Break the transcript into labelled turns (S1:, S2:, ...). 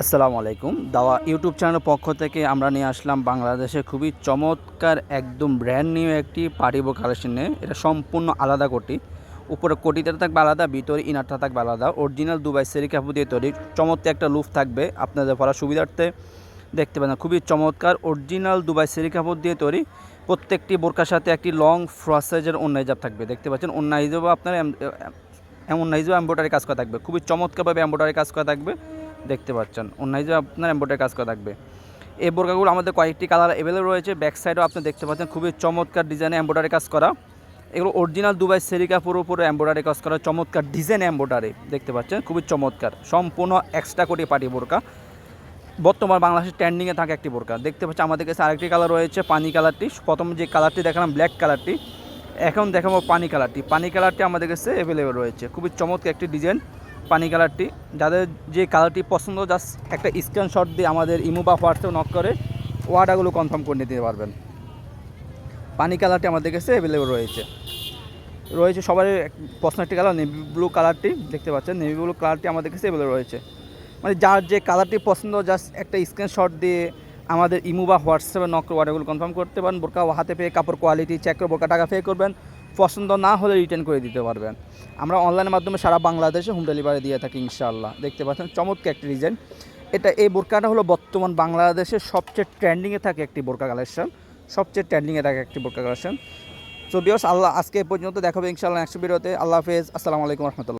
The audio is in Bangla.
S1: আসসালামু আলাইকুম। দাওয়া ইউটিউব চ্যানেলের পক্ষ থেকে আমরা নিয়ে আসলাম বাংলাদেশে খুবই চমৎকার একদম ব্র্যান্ড নিউ একটি পারিব কালেকশন নিয়ে। এটা সম্পূর্ণ আলাদা কোটি। উপরে কোটিটা থাকবে আলাদা, ভিতরে ইনারটা থাকবে আলাদা। অরিজিনাল দুবাই সেরি কাপড় দিয়ে তৈরি। চমৎকার একটা লুফ থাকবে আপনাদের পড়ার সুবিধার্থে। দেখতে পাবেন খুবই চমৎকার অরিজিনাল দুবাই সেরি কাপড় দিয়ে তৈরি। প্রত্যেকটি বোরকার সাথে একটি লং ফ্রস সাইজের অন্য হিজাব থাকবে। দেখতে পাচ্ছেন, অন্য হিজাবও আপনার এম- এমন না হিজাব এম্ব্রয়ডারি কাজ করা থাকবে। খুবই চমৎকারভাবে এম্ব্রয়ডারি কাজ করা থাকবে। দেখতে পাচ্ছেন। অন্যায় যে আপনার এম্ব্রয়ডারি কাজ করা থাকবে। এই বোরকাগুলো আমাদের কয়েকটি কালার অ্যাভেলেবল রয়েছে। ব্যাক সাইডেও আপনি দেখতে পাচ্ছেন খুবই চমৎকার ডিজাইনে এম্ব্রয়ডারি কাজ করা। এগুলো অরিজিনাল দুবাই সেরিকা পুরো পুরো এম্ব্রয়ডারি কাজ করা, চমৎকার ডিজাইন এম্ব্রয়ডারি দেখতে পাচ্ছেন, খুবই চমৎকার। সম্পূর্ণ এক্সট্রা কোটি পাটি বোরকা বর্তমান বাংলাদেশের ট্রেন্ডিংয়ে থাকা একটি বোরকা দেখতে পাচ্ছি আমাদের কাছে আরেকটি কালার রয়েছে, পানি কালারটি প্রথম যে কালারটি দেখালাম ব্ল্যাক কালারটি এখন দেখাবো পানি কালারটি পানি কালারটি আমাদের কাছে অ্যাভেলেবেল রয়েছে। খুবই চমৎকার একটি ডিজাইন পানি কালারটি। যাদের যে কালারটি পছন্দ জাস্ট একটা স্ক্রিনশট দিয়ে আমাদের ইমো বা হোয়াটসঅ্যাপ নক করে ওয়ার্ডারগুলো কনফার্ম করে নিতে পারবেন। পানি কালারটি আমাদের কাছে অ্যাভেলেবেল রয়েছে। রয়েছে সবার পছন্দ একটি কালার নেভি ব্লু কালারটি, দেখতে পাচ্ছেন? নেভি ব্লু কালারটি আমাদের কাছে অ্যাভেলেবেল রয়েছে। মানে যার যে কালারটি পছন্দ জাস্ট একটা স্ক্রিনশট দিয়ে আমাদের ইমু বা হোয়াটসঅ্যাপে নক করে অর্ডারগুলো কনফার্ম করতে পারেন। বোরকা হাতে পেয়ে কাপড় কোয়ালিটি চেক করে বোরকা টাকা পে করবেন। পছন্দ না হলে রিটার্ন করে দিতে পারবেন। আমরা অনলাইনের মাধ্যমে সারা বাংলাদেশে হোম ডেলিভারি দিয়ে থাকি ইনশাআল্লাহ। দেখতে পাচ্ছেন, চমৎকার একটি ডিজাইন এটা এই বোরকাটা হলো বর্তমান বাংলাদেশের সবচেয়ে ট্রেন্ডিংয়ে থাকে একটি বোরকা কালেকশন সবচেয়ে ট্রেন্ডিংয়ে থাকে একটি বোরকা কালেকশন সো বিয়স আল্লাহ আজকে পর্যন্ত দেখাবে ইনশাআল্লাহ নেক্সট ভিডিওতে আল্লাহ হাফেজ। আসসালামু আলাইকুম রহমতুল্লাহ।